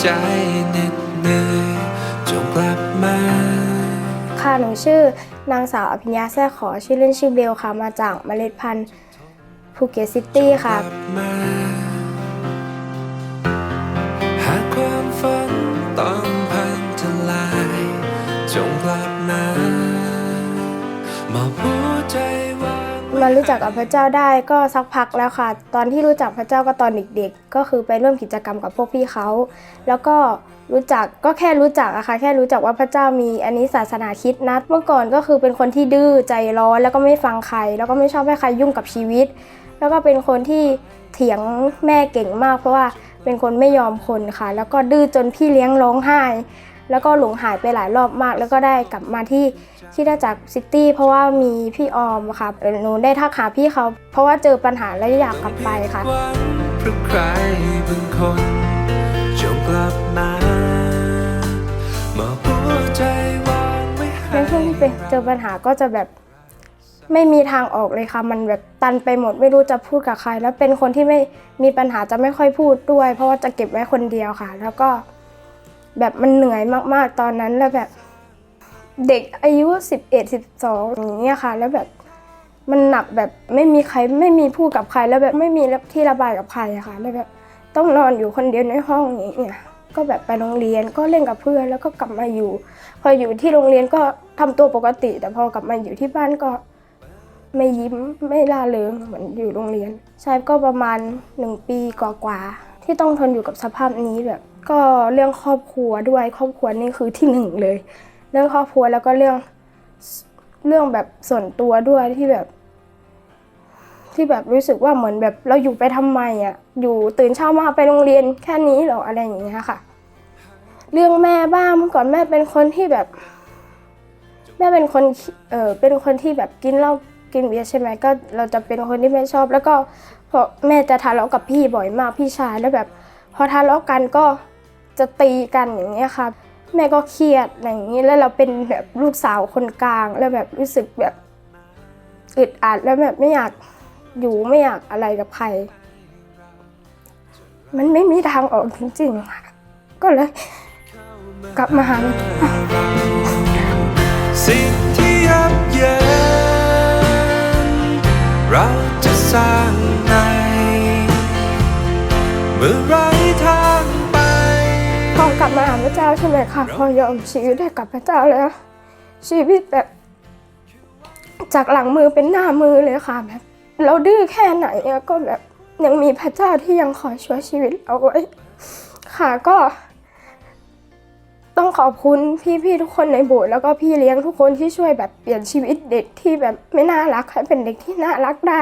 ใจเหน็ดเหนื่อยจงกลับมา ค่ะหนูชื่อนางสาวอภิญญาแซ่ขอชื่อเล่นชื่อเบลค่ะ มาจากเมล็ดพันธุ์ภูเก็ตซิตี้ค่ะกลับมาหากความฝันต้องพังทลาย จงกลับมามอบหัวใจวางไว้ มารู้จักกับพระเจ้าได้ก็สักพักแล้วค่ะ ตอนที่รู้จักพระเจ้าก็ตอนเด็กๆ ก็คือไปร่วมกิจกรรมกับพวกพี่เขา แล้วก็รู้จักก็แค่รู้จักอะค่ะแค่รู้จักว่าพระเจ้ามีอันนี้ศาสนาคิดนะเมื่อก่อนก็คือเป็นคนที่ดื้อใจร้อนแล้วก็ไม่ฟังใคร แล้วก็ไม่ชอบให้ใครยุ่งกับชีวิต แล้วก็เป็นคนที่เถียงแม่เก่งมาก เพราะว่าเป็นคนไม่ยอมคนค่ะ แล้วก็ดื้อจนพี่เลี้ยงร้องไห้ แล้วก็หลงหายไปหลายรอบมาก แล้วก็ได้กลับมาที่ที่ได้จากซิตี้เพราะว่ามีพี่ออมค่ะเอ่อหนูได้ทักหาพี่เขา เพราะว่าเจอปัญหาและอยากกลับไปค่ะหวังเพราะใครบางคนจงกลับมามอบหัวใจวางไว้ให้ในช่วงที่เป็นเจอปัญหาก็จะแบบไม่มีทางออกเลยค่ะ มันแบบตันไปหมดไม่รู้จะพูดกับใคร แล้วเป็นคนที่ไม่มีปัญหาจะไม่ค่อยพูดด้วย เพราะว่าจะเก็บไว้คนเดียวค่ะ แล้วก็ แบบมันเหนื่อยมากๆตอนนั้นแล้วแบบเด็กอายุ 11 12อย่างเงี้ยค่ะ แล้วแบบมันหนักแบบไม่มีใครไม่มีพูดกับใครแล้วแบบไม่มีที่ระบายกับใครอะค่ะแล้วแบบต้องนอนอยู่คนเดียวในห้องอย่างเงี้ยก็แบบไปโรงเรียนก็เล่นกับเพื่อนแล้วก็กลับมาอยู่ พออยู่ที่โรงเรียนก็ทำตัวปกติ แต่พอกลับมาอยู่ที่บ้านก็ไม่ยิ้มไม่ล่าเริงเหมือนอยู่โรงเรียน ใช่ก็ประมาณหนึ่งปีกว่าๆที่ต้องทนอยู่กับสภาพนี้แบบ ก็เรื่องครอบครัวด้วยครอบครัวนี่คือที่หนึ่งเลย เรื่องครอบครัวแล้วก็เรื่องเรื่องแบบส่วนตัวด้วยที่แบบ ที่แบบรู้สึกว่าเหมือนแบบเราอยู่ไปทำไมอะ อยู่ตื่นเช้ามาไปโรงเรียนแค่นี้หรออะไรอย่างเงี้ยค่ะ เรื่องแม่บ้างเมื่อก่อนแม่เป็นคนที่แบบ แม่เป็นคนเออเป็นคนที่แบบกินเหล้ากินเบียร์ใช่ไหมก็เราจะเป็นคนที่ไม่ชอบ แล้วก็พอแม่จะทะเลาะกับพี่บ่อยมากพี่ชายแล้วแบบ พอทะเลาะกันก็ จะตีกันอย่างเงี้ยค่ะ แม่ก็เครียดอะไรอย่างนี้แล้วเราเป็นแบบลูกสาวคนกลาง แล้วแบบรู้สึกแบบอึดอัดแล้วแบบไม่อยากอยู่ไม่อยากอะไรกับใคร มันไม่มีทางออกจริงๆค่ะก็เลยกลับมาหาสิ่งที่ยับเยินเราจะสร้างในเมื่อไรทาง พอกลับมาหาพระเจ้าใช่ไหมคะพอยอมชีวิตให้กับพระเจ้าแล้ว ชีวิตแบบจากหลังมือเป็นหน้ามือเลยค่ะแบบ เราดื้อแค่ไหนก็แบบยังมีพระเจ้าที่ยังคอยช่วยชีวิตเราไว้ ค่ะก็ ต้องขอบคุณพี่ๆทุกคนในโบสถ์แล้วก็พี่เลี้ยงทุกคนที่ช่วยแบบเปลี่ยนชีวิตเด็กที่แบบไม่น่ารักให้เป็นเด็กที่น่ารักได้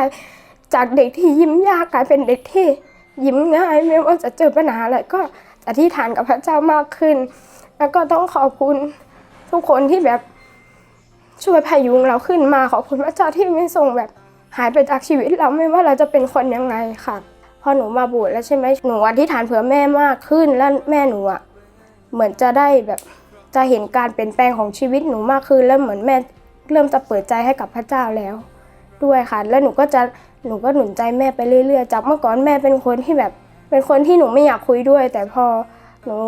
จากเด็กที่ยิ้มยากกลายเป็นเด็กที่ยิ้มง่าย ไม่ว่าจะเจอปัญหาอะไรก็ อธิษฐานกับพระเจ้ามากขึ้น แล้วก็ต้องขอบคุณทุกคนที่แบบช่วยพยุงเราขึ้นมาขอบคุณพระเจ้าที่ไม่ส่งแบบหายไปจากชีวิตเราไม่ว่าเราจะเป็นคนยังไงค่ะ พอหนูมาบสถ์แล้วใช่ไหมหนูอธิษฐานเผื่อแม่มากขึ้นแล้วแม่หนูอะเหมือนจะได้แบบจะเห็นการเปลี่ยนแปลงของชีวิตหนูมากขึ้นแล้วเหมือนแม่เริ่มจะเปิดใจให้กับพระเจ้าแล้ว ด้วยค่ะ แล้วหนูก็จะหนูก็หนุนใจแม่ไปเรื่อยๆจากเมื่อก่อนแม่เป็นคนที่แบบ เป็นคนที่หนูไม่อยากคุยด้วย แต่พอหนู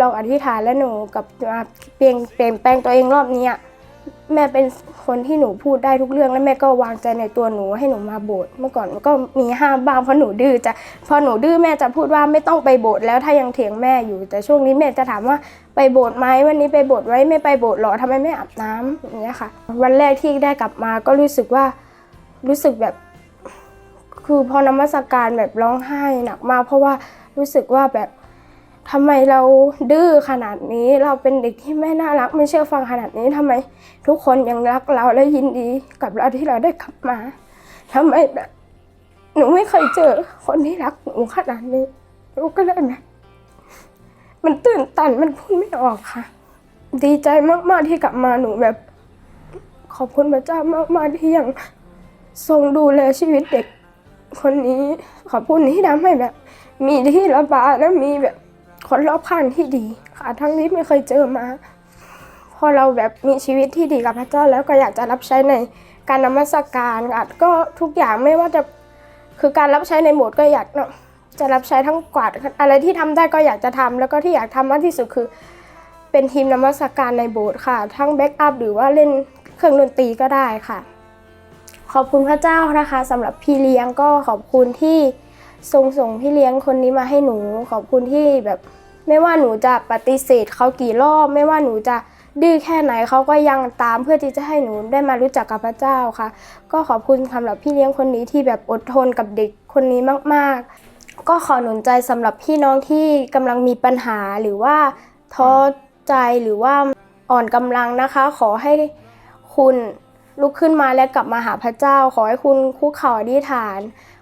ลองอธิษฐานแล้วหนูกับมาเปลี่ยนเปลี่ยนแปลงตัวเองรอบนี้แม่เป็นคนที่หนูพูดได้ทุกเรื่องแล้วแม่ก็วางใจในตัวหนูให้หนูมาโบสถ์เมื่อก่อนก็มีห้ามบ้างเพราะหนูดื้อจะพอหนูดื้อแม่จะพูดว่าไม่ต้องไปโบสถ์แล้วถ้ายังเถียงแม่อยู่ แต่ช่วงนี้แม่จะถามว่าไปโบสถ์ไหมวันนี้ไปโบสถ์ไว้ไม่ไปโบสถ์หรอทำไมไม่อาบน้ำอย่างเงี้ยค่ะ วันแรกที่ได้กลับมาก็รู้สึกว่ารู้สึกแบบ คือพอนมัสการแบบร้องไห้หนักมากเพราะว่ารู้สึกว่าแบบทำไมเราดื้อขนาดนี้ เราเป็นเด็กที่ไม่น่ารักไม่เชื่อฟังขนาดนี้ทำไม ทุกคนยังรักเราและยินดีกับเราที่เราได้กลับมาทำไมแบบหนูไม่เคยเจอคนที่รักหนูขนาดนี้หนูก็เลยแบบมันตื่นตันมันพูดไม่ออกค่ะ ดีใจมากๆที่กลับมาหนูแบบ ขอบคุณพระเจ้ามากๆที่ยังทรงดูแลชีวิตเด็ก คนนี้ขอบคุณที่ทำให้แบบ มีที่ระบายและมีแบบคนรอบข้างที่ดี ค่ะทั้งที่ไม่เคยเจอมา พอเราแบบมีชีวิตที่ดีกับพระเจ้าแล้วก็อยากจะรับใช้ในการนมัสการอาจก็ทุกอย่างไม่ว่าจะคือการรับใช้ในโบสถ์ก็อยากเนาะจะรับใช้ทั้งกวาดอะไรที่ทำได้ก็อยากจะทำแล้วก็ที่อยากทำมากที่สุดคือ เป็นทีมนมัสการในโบสถ์ค่ะ ทั้งแบ็กอัพหรือว่าเล่นเครื่องดนตรีก็ได้ค่ะ ขอบคุณพระเจ้านะคะสำหรับพี่เลี้ยงก็ขอบคุณที่ทรงส่งพี่เลี้ยงคนนี้มาให้หนู ขอบคุณที่แบบไม่ว่าหนูจะปฏิเสธเขากี่รอบไม่ว่าหนูจะดื้อแค่ไหนเขาก็ยังตามเพื่อที่จะให้หนูได้มารู้จักกับพระเจ้าค่ะ ก็ขอบคุณสำหรับพี่เลี้ยงคนนี้ที่แบบอดทนกับเด็กคนนี้มาก ๆ ก็ขอหนุนใจสำหรับพี่น้องที่กำลังมีปัญหาหรือว่าท้อใจหรือว่าอ่อนกำลังนะคะ ขอให้คุณ ลุกขึ้นมาและกลับมาหาพระเจ้า ขอให้คุณคุกเข่าอธิษฐาน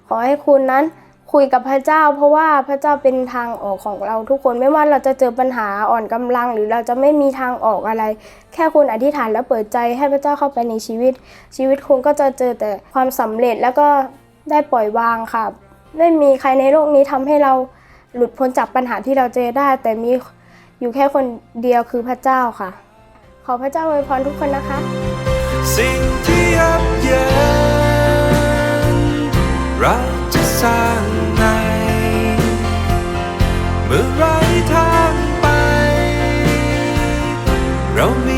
ขอให้คุณนั้นคุยกับพระเจ้า เพราะว่าพระเจ้าเป็นทางออกของเราทุกคนไม่ว่าเราจะเจอปัญหาอ่อนกำลัง หรือเราจะไม่มีทางออกอะไร แค่คุณอธิษฐานแล้วเปิดใจให้พระเจ้าเข้าไปในชีวิต ชีวิตคุณก็จะเจอแต่ความสำเร็จแล้วก็ได้ปล่อยวางค่ะไม่มีใครในโลกนี้ทำให้เราหลุดพ้นจากปัญหาที่เราเจอได้ แต่มีอยู่แค่คนเดียวคือพระเจ้าค่ะ ขอพระเจ้าอวยพรทุกคนนะคะ สิ่งที่ยับยั้เราจะสร้างใน เมื่อไรทางไป เรามี